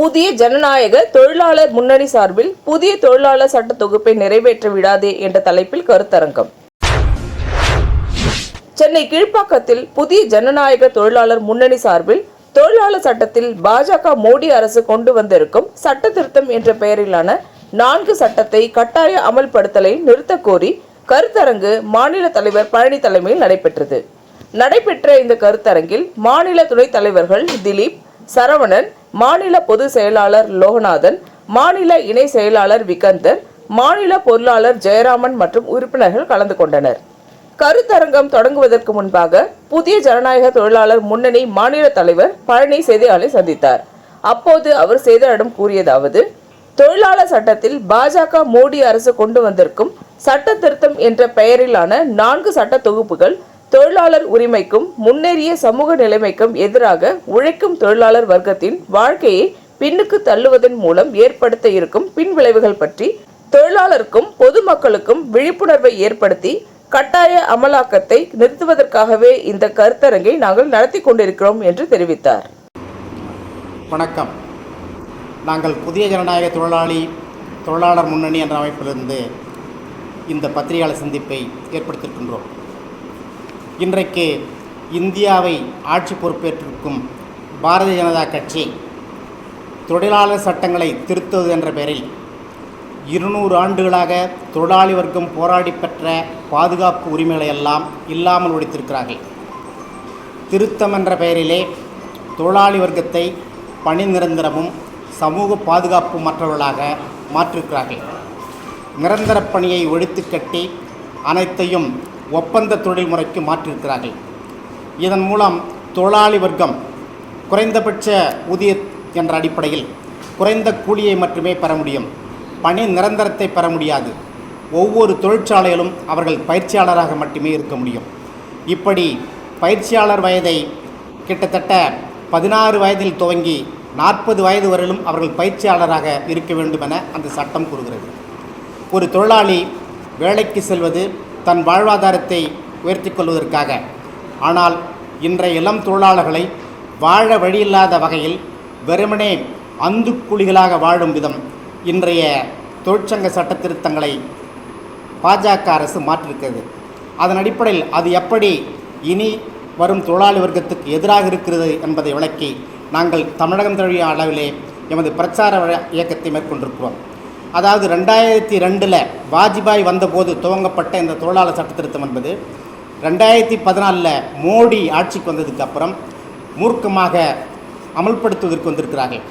புதிய ஜனநாயக தொழிலாளர் முன்னணி சார்பில் புதிய தொழிலாளர் சட்ட தொகுப்பை நிறைவேற்ற விடாதே என்ற தலைப்பில் கருத்தரங்கம். சென்னை கீழ்ப்பாக்கத்தில் புதிய ஜனநாயக தொழிலாளர் முன்னணி சார்பில் தொழிலாளர் சட்டத்தில் பாஜக மோடி அரசு கொண்டு வந்திருக்கும் சட்ட திருத்தம் என்ற பெயரிலான நான்கு சட்டத்தை கட்டாய அமல்படுத்தலை நிறுத்தக் கோரி கருத்தரங்கு மாநில தலைவர் பழனி தலைமையில் நடைபெற்றது. நடைபெற்ற இந்த கருத்தரங்கில் மாநில துணைத் தலைவர்கள் திலீப் சரவணன் மாநில பொதுச் செயலாளர் லோகநாதன் மாநில இணை செயலாளர் விகந்தர் மாநில பொருளாளர் ஜெயராமன் மற்றும் உறுப்பினர்கள் கலந்து கொண்டனர். கருத்தரங்கம் தொடங்குவதற்கு முன்பாக புதிய ஜனநாயக தொழிலாளர் முன்னணி மாநில தலைவர் பழனி செய்தியாளரை சந்தித்தார். அப்போது அவர் செய்தியாளரிடம் கூறியதாவது தொழிலாளர் சட்டத்தில் பாஜக மோடி அரசு கொண்டு வந்திருக்கும் சட்ட திருத்தம் என்ற பெயரிலான நான்கு சட்ட தொகுப்புகள் தொழிலாளர் உரிமைக்கும் முன்னேறிய சமூக நிலைமைக்கும் எதிராக உழைக்கும் தொழிலாளர் வர்க்கத்தின் வாழ்க்கையை பின்னுக்கு தள்ளுவதன் மூலம் ஏற்படுத்த இருக்கும் பின்விளைவுகள் பற்றி தொழிலாளருக்கும் பொதுமக்களுக்கும் விழிப்புணர்வை ஏற்படுத்தி கட்டாய அமலாக்கத்தை நிறுத்துவதற்காகவே இந்த கருத்தரங்கை நாங்கள் நடத்தி கொண்டிருக்கிறோம் என்று தெரிவித்தார். வணக்கம். நாங்கள் புதிய ஜனநாயக தொழிலாளி தொழிலாளர் முன்னணி என்ற அமைப்பிலிருந்து இந்த பத்திரிகையாளர் சந்திப்பை ஏற்படுத்தியிருக்கின்றோம். இன்றைக்கு இந்தியாவை ஆட்சி பொறுப்பேற்றிருக்கும் பாரதிய ஜனதா கட்சி தொழிலாளர் சட்டங்களை திருத்துவது என்ற பெயரில் இருநூறு ஆண்டுகளாக தொழிலாளி வர்க்கம் போராடி பெற்ற பாதுகாப்பு உரிமைகளை எல்லாம் இல்லாமல் ஒழித்திருக்கிறார்கள். திருத்தம் என்ற பெயரிலே தொழிலாளி வர்க்கத்தை பணி நிரந்தரமும் சமூக பாதுகாப்பு மற்றவர்களாக மாற்றிருக்கிறார்கள். நிரந்தர பணியை ஒழித்து கட்டி அனைத்தையும் ஒப்பந்த தொழில் முறைக்கு மாற்றியிருக்கிறார்கள். இதன் மூலம் தொழிலாளி வர்க்கம் குறைந்தபட்ச ஊதிய என்ற அடிப்படையில் குறைந்த கூலியை மட்டுமே பெற முடியும். பணி நிரந்தரத்தை பெற முடியாது. ஒவ்வொரு தொழிற்சாலையிலும் அவர்கள் பயிற்சியாளராக மட்டுமே இருக்க முடியும். இப்படி பயிற்சியாளர் வயதை கிட்டத்தட்ட பதினாறு வயதில் துவங்கி நாற்பது வயது வரையிலும் அவர்கள் பயிற்சியாளராக இருக்க வேண்டும் என அந்த சட்டம் கூறுகிறது. ஒரு தொழிலாளி வேலைக்கு செல்வது தன் வாழ்வாதாரத்தை உயர்த்தி கொள்வதற்காக. ஆனால் இன்றைய இளம் தொழிலாளர்களை வாழ வழியில்லாத வகையில் வெறுமனே அந்துக்குழிகளாக வாழும் விதம் இன்றைய தொழிற்சங்க சட்ட திருத்தங்களை பாஜக அரசு மாற்றிருக்கிறது அதன் அடிப்படையில் அது எப்படி இனி வரும் தொழிலாளி வர்க்கத்துக்கு எதிராக இருக்கிறது என்பதை விளக்கி நாங்கள் தமிழகம் தழுவிய அளவிலே எமது பிரச்சார இயக்கத்தை மேற்கொண்டிருக்கிறோம். அதாவது ரெண்டாயிரத்தி ரெண்டில் வாஜ்பாய் வந்தபோது துவங்கப்பட்ட இந்த தொழிலாளர் சட்ட திருத்தம் என்பது ரெண்டாயிரத்தி பதினாலில் மோடி ஆட்சிக்கு வந்ததுக்கு அப்புறம் மூர்க்கமாக அமல்படுத்துவதற்கு வந்திருக்கிறார்கள்.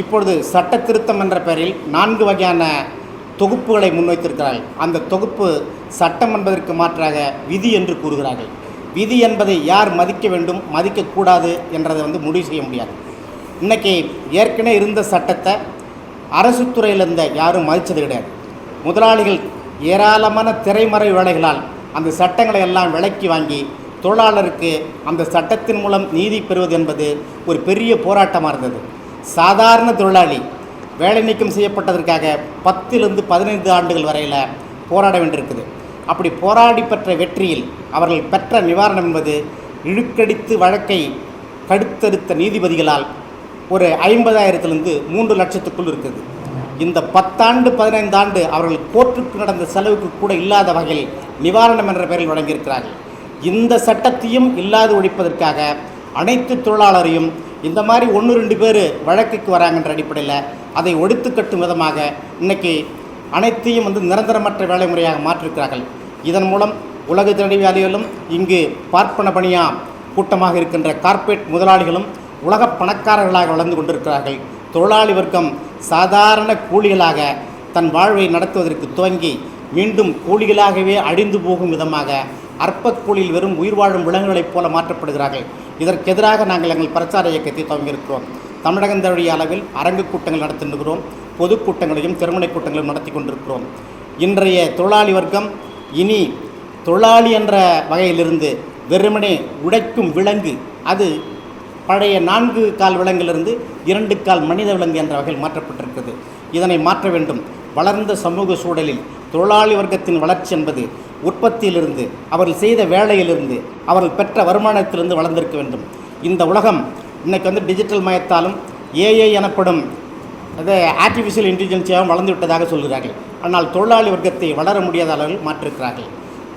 இப்பொழுது சட்ட திருத்தம் என்ற பெயரில் நான்கு வகையான தொகுப்புகளை முன்வைத்திருக்கிறார்கள். அந்த தொகுப்பு சட்டம் என்பதற்கு மாற்றாக விதி என்று கூறுகிறார்கள். விதி என்பதை யார் மதிக்க வேண்டும் மதிக்கக்கூடாது என்றதை வந்து முடிவு செய்ய முடியாது. இன்றைக்கி ஏற்கனவே இருந்த சட்டத்தை அரசு துறையில் இருந்த யாரும் மதித்தது கிடையாது. முதலாளிகள் ஏராளமான திரைமறை வேலைகளால் அந்த சட்டங்களை எல்லாம் விலக்கி வாங்கி தொழிலாளருக்கு அந்த சட்டத்தின் மூலம் நீதி பெறுவது என்பது ஒரு பெரிய போராட்டமாக இருந்தது. சாதாரண தொழிலாளி வேலை நீக்கம் செய்யப்பட்டதற்காக பத்திலிருந்து பதினைந்து ஆண்டுகள் வரையில் போராட வேண்டியிருக்குது. அப்படி போராடி பெற்ற வெற்றியில் அவர்கள் பெற்ற நிவாரணம் என்பது இழுக்கடித்து வழக்கை கடுத்தறுத்த நீதிபதிகளால் ஒரு ஐம்பதாயிரத்துலேருந்து மூன்று லட்சத்துக்குள் இருக்குது. இந்த பத்தாண்டு பதினைந்து ஆண்டு அவர்கள் கோர்ட்டுக்கு நடந்த செலவுக்கு கூட இல்லாத வகையில் நிவாரணம் என்ற பெயரில் வழங்கியிருக்கிறார்கள். இந்த சட்டத்தையும் இல்லாது ஒழிப்பதற்காக அனைத்து தொழிலாளரையும் இந்த மாதிரி ஒன்று ரெண்டு பேர் வழக்குக்கு வராங்கன்ற அடிப்படையில் அதை ஒழித்து கட்டும் விதமாக இன்னைக்கு அனைத்தையும் வந்து நிரந்தரமற்ற வேலை முறையாக மாற்றிருக்கிறார்கள். இதன் மூலம் உலக தழுவிய வேலைகளும் இங்கு பார்ப்பன பணியா கூட்டமாக இருக்கின்ற கார்ப்பரேட் முதலாளிகளும் உலக பணக்காரர்களாக வளர்ந்து கொண்டிருக்கிறார்கள். தொழிலாளி வர்க்கம் சாதாரண கூலிகளாக தன் வாழ்வை நடத்துவதற்கு துவங்கி மீண்டும் கூலிகளாகவே அழிந்து போகும் விதமாக அற்ப கூலியில் வெறும் உயிர் வாழும் விலங்குகளைப் போல மாற்றப்படுகிறார்கள். இதற்கு எதிராக நாங்கள் எங்கள் பிரச்சார இயக்கத்தை துவங்கியிருக்கிறோம். தமிழகம் அளவில் அரங்கு கூட்டங்கள் நடத்துகிறோம் பொதுக்கூட்டங்களையும் திருமண கூட்டங்களையும் நடத்தி கொண்டிருக்கிறோம். இன்றைய தொழிலாளி வர்க்கம் இனி தொழிலாளி என்ற வகையிலிருந்து வெறுமனே உழைக்கும் விலங்கு. அது பழைய நான்கு கால் விலங்கிலிருந்து இரண்டு கால் மனித விலங்கு என்ற வகையில் மாற்றப்பட்டிருக்கிறது. இதனை மாற்ற வேண்டும். வளர்ந்த சமூக சூழலில் தொழிலாளி வர்க்கத்தின் வளர்ச்சி என்பது உற்பத்தியிலிருந்து அவர்கள் செய்த வேலையிலிருந்து அவர்கள் பெற்ற வருமானத்திலிருந்து வளர்ந்திருக்க வேண்டும். இந்த உலகம் இன்னைக்கு வந்து டிஜிட்டல் மயத்தாலும் ஏஐ எனப்படும் அது ஆர்டிஃபிஷியல் இன்டெலிஜென்ஸியாகவும் வளர்ந்து விட்டதாக சொல்கிறார்கள். ஆனால் தொழிலாளி வர்க்கத்தை வளர முடியாத அளவில் மாற்றிருக்கிறார்கள்.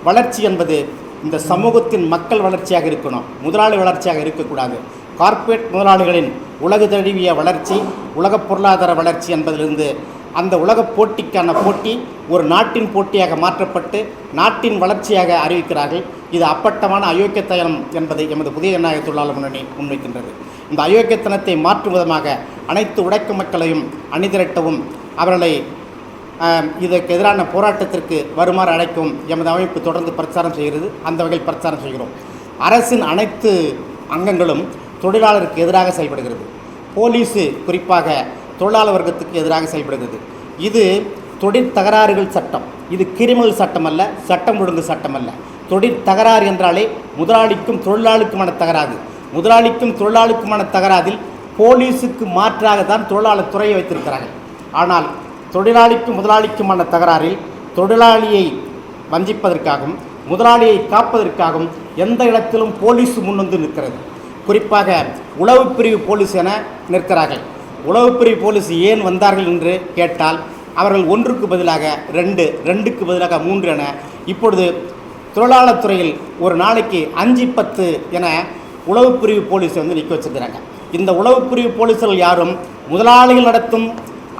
வளர்ச்சி என்பது இந்த சமூகத்தின் மக்கள் வளர்ச்சியாக இருக்கணும் முதலாளி வளர்ச்சியாக இருக்கக்கூடாது. கார்ப்பரேட் முதலாளிகளின் உலக தழுவிய வளர்ச்சி உலக பொருளாதார வளர்ச்சி என்பதிலிருந்து அந்த உலக போட்டிக்கான போட்டி ஒரு நாட்டின் போட்டியாக மாற்றப்பட்டு நாட்டின் வளர்ச்சியாக அறிவிக்கிறார்கள். இது அப்பட்டமான அயோக்கியத்தனம் என்பதை எமது புதிய ஜனநாயக தொழிலாளர் முன்னணி முன்வைக்கின்றது. இந்த அயோக்கியத்தனத்தை மாற்றும் விதமாக அனைத்து உடைக்க மக்களையும் அணிதிரட்டவும் அவர்களை இதற்கு எதிரான போராட்டத்திற்கு வருமாறு அழைக்கவும் எமது அமைப்பு தொடர்ந்து பிரச்சாரம் செய்கிறது. அந்த வகையில் பிரச்சாரம் செய்கிறோம். அரசின் அனைத்து அங்கங்களும் தொழிலாளருக்கு எதிராக செயல்படுகிறது. போலீஸு குறிப்பாக தொழிலாளர் வர்க்கத்துக்கு எதிராக செயல்படுகிறது. இது தொழிற் தகராறுகள் சட்டம். இது கிரிமினல் சட்டம் அல்ல சட்டம் ஒழுங்கு சட்டம் அல்ல தொழிற் தகராறு என்றாலே முதலாளிக்கும் தொழிலாளிக்குமான தகராறு. முதலாளிக்கும் தொழிலாளிக்குமான தகராறில் போலீஸுக்கு மாற்றாக தான் தொழிலாளர் துறையை வைத்திருக்கிறார்கள். ஆனால் தொழிலாளிக்கும் முதலாளிக்குமான தகராறில் தொழிலாளியை வஞ்சிப்பதற்காகவும் முதலாளியை காப்பதற்காகவும் எந்த இடத்திலும் போலீஸ் முன்வந்து நிற்கிறது. குறிப்பாக உளவுப்பிரிவு போலீஸ் என நிற்கிறார்கள். உளவுப்பிரிவு போலீஸ் ஏன் வந்தார்கள் என்று கேட்டால் அவர்கள் ஒன்றுக்கு பதிலாக ரெண்டு ரெண்டுக்கு பதிலாக மூன்று என இப்பொழுது தொழிலாளர் துறையில் ஒரு நாளைக்கு அஞ்சு பத்து என உளவுப்பிரிவு போலீஸ் வந்து நிற்க வச்சிருக்கிறாங்க. இந்த உளவுப்பிரிவு போலீஸ்கள் யாரும் முதலாளிகள் நடத்தும்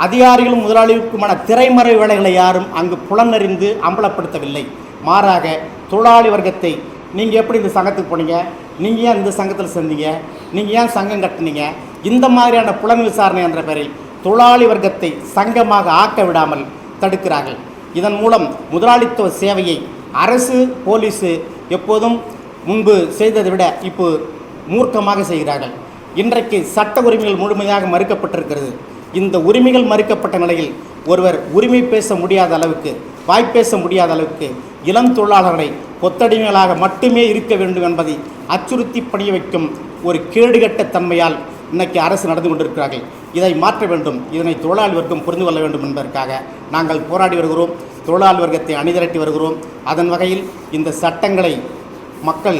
அதிகாரிகளும் முதலாளிகளுக்குமான திரைமறை வேலைகளை யாரும் அங்கு புலனறிந்து அம்பலப்படுத்தவில்லை. மாறாக தொழிலாளி வர்க்கத்தை நீங்கள் எப்படி இந்த சங்கத்துக்கு போனீங்க? நீங்கள் ஏன் இந்த சங்கத்தில் சேர்ந்தீங்க? நீங்கள் ஏன் சங்கம் கட்டுனீங்க? இந்த மாதிரியான புலன் விசாரணை என்ற பெயரில் தொழிலாளி வர்க்கத்தை சங்கமாக ஆக்க விடாமல் தடுக்கிறார்கள். இதன் மூலம் முதலாளித்துவ சேவையை அரசு போலீஸு எப்போதும் முன்பு செய்ததை விட இப்போ மூர்க்கமாக செய்கிறார்கள். இன்றைக்கு சட்ட உரிமைகள் முழுமையாக மறுக்கப்பட்டிருக்கிறது. இந்த உரிமைகள் மறுக்கப்பட்ட நிலையில் ஒருவர் உரிமை பேச முடியாத அளவுக்கு வாய்ப்பேச முடியாத அளவுக்கு இளம் தொழிலாளர்களை கொத்தடிமைகளாக மட்டுமே இருக்க வேண்டும் என்பதை அச்சுறுத்தி பணிய வைக்கும் ஒரு கேடுகட்ட தன்மையால் இன்னைக்கு அரசு நடந்து கொண்டிருக்கிறார்கள். இதை மாற்ற வேண்டும். இதனை தொழிலாளி வர்க்கம் புரிந்து கொள்ள வேண்டும் என்பதற்காக நாங்கள் போராடி வருகிறோம். தொழிலாளி வர்க்கத்தை அணிதிரட்டி வருகிறோம். அதன் வகையில் இந்த சட்டங்களை மக்கள்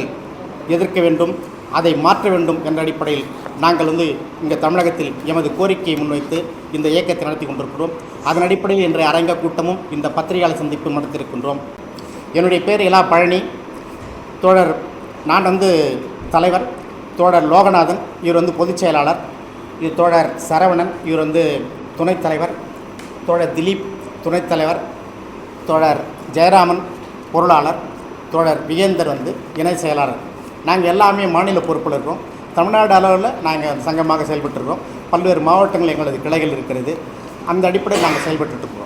எதிர்க்க வேண்டும். அதை மாற்ற வேண்டும் என்ற அடிப்படையில் நாங்கள் வந்து இங்கே தமிழகத்தில் எமது கோரிக்கையை முன்வைத்து இந்த இயக்கத்தை நடத்தி கொண்டிருக்கிறோம். அதன் அடிப்படையில் இன்றைய அரங்க கூட்டமும் இந்த பத்திரிகையாளர் சந்திப்பு நடத்தியிருக்கின்றோம். என்னுடைய பேர் இலா பழனி. தோழர் நான் வந்து தலைவர். தோழர் லோகநாதன் இவர் வந்து பொதுச் செயலாளர். இது தோழர் சரவணன் இவர் வந்து துணைத் தலைவர். தோழர் திலீப் துணைத் தலைவர். தோழர் ஜெயராமன் பொருளாளர். தோழர் விஜேந்தர் வந்து இணை செயலாளர். நாங்கள் எல்லாமே மாநில பொறுப்பில் இருக்கோம். தமிழ்நாடு அளவில் நாங்கள் சங்கமாக செயல்பட்டுருக்கோம். பல்வேறு மாவட்டங்கள் எங்களது கிளைகள் இருக்கிறது. அந்த அடிப்படையில் நாங்கள் செயல்பட்டுருக்கோம்